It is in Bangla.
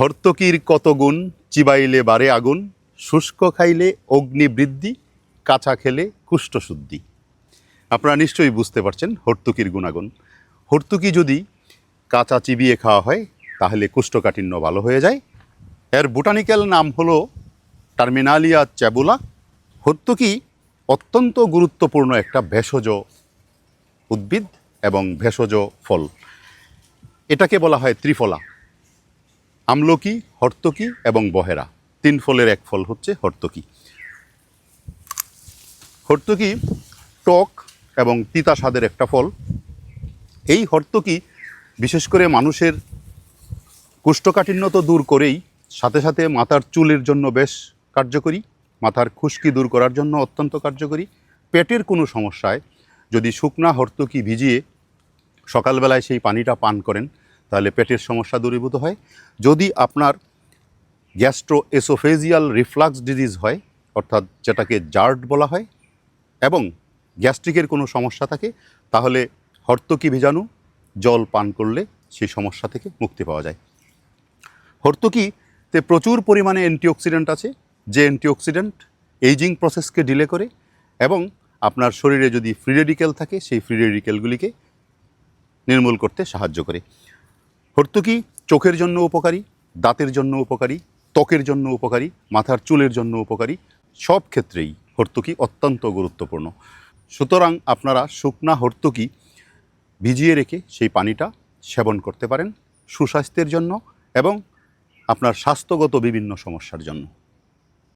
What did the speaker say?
হর্তকির কত গুণ, চিবাইলে বারে আগুন, শুষ্ক খাইলে অগ্নি বৃদ্ধি কাঁচা খেলে কুষ্ঠশুদ্ধি। আপনারা নিশ্চয়ই বুঝতে পারছেন হর্তুকির গুণাগুণ। হর্তুকি যদি কাঁচা চিবিয়ে খাওয়া হয়, তাহলে কুষ্ঠকাঠিন্য ভালো হয়ে যায়। এর বোটানিক্যাল নাম হলো টার্মিনালিয়া চ্যাবুলা। হর্তুকি অত্যন্ত গুরুত্বপূর্ণ একটা ভেষজ উদ্ভিদ এবং ভেষজ ফল। এটাকে বলা হয় ত্রিফলা। আমলকি, হর্তকি এবং বহেরা। তিন ফলের এক ফল হচ্ছে হর্তকি। হর্তকি টক এবং তিতা স্বাদের একটা ফল। এই হর্তকি বিশেষ করে মানুষের কুষ্ঠকাঠিন্য তো দূর করেই, সাথে সাথে মাথার চুলের জন্য বেশ কার্যকরী, মাথার খুশকি দূর করার জন্য অত্যন্ত কার্যকরী। পেটের কোনো সমস্যায় যদি শুকনা হর্তকি ভিজিয়ে সকালবেলায় সেই পানিটা পান করেন তাহলে পেটের সমস্যা দূরীভূত হয়। যদি আপনার গ্যাস্ট্রো এসোফেজিয়াল রিফ্লাক্স ডিজিজ হয়, অর্থাৎ যেটাকে জার্ড বলা হয়, এবং গ্যাস্ট্রিকের কোনো সমস্যা থাকে, তাহলে হর্তকি ভিজাণু জল পান করলে সেই সমস্যা থেকে মুক্তি পাওয়া যায়। হর্তকিতে প্রচুর পরিমাণে অ্যান্টিঅক্সিডেন্ট আছে, যে অ্যান্টিঅক্সিডেন্ট এইজিং প্রসেসকে ডিলে করে, এবং আপনার শরীরে যদি ফ্রি রেডিক্যাল থাকে, সেই ফ্রি রেডিক্যালগুলিকে নির্মূল করতে সাহায্য করে। হর্তুকি চোখের জন্য উপকারী, দাঁতের জন্য উপকারী, ত্বকের জন্য উপকারী, মাথার চুলের জন্য উপকারী, সব ক্ষেত্রেই হর্তুকি অত্যন্ত গুরুত্বপূর্ণ। সুতরাং আপনারা শুকনা হর্তুকি ভিজিয়ে রেখে সেই পানিটা সেবন করতে পারেন সুস্বাস্থ্যের জন্য এবং আপনার স্বাস্থ্যগত বিভিন্ন সমস্যার জন্য।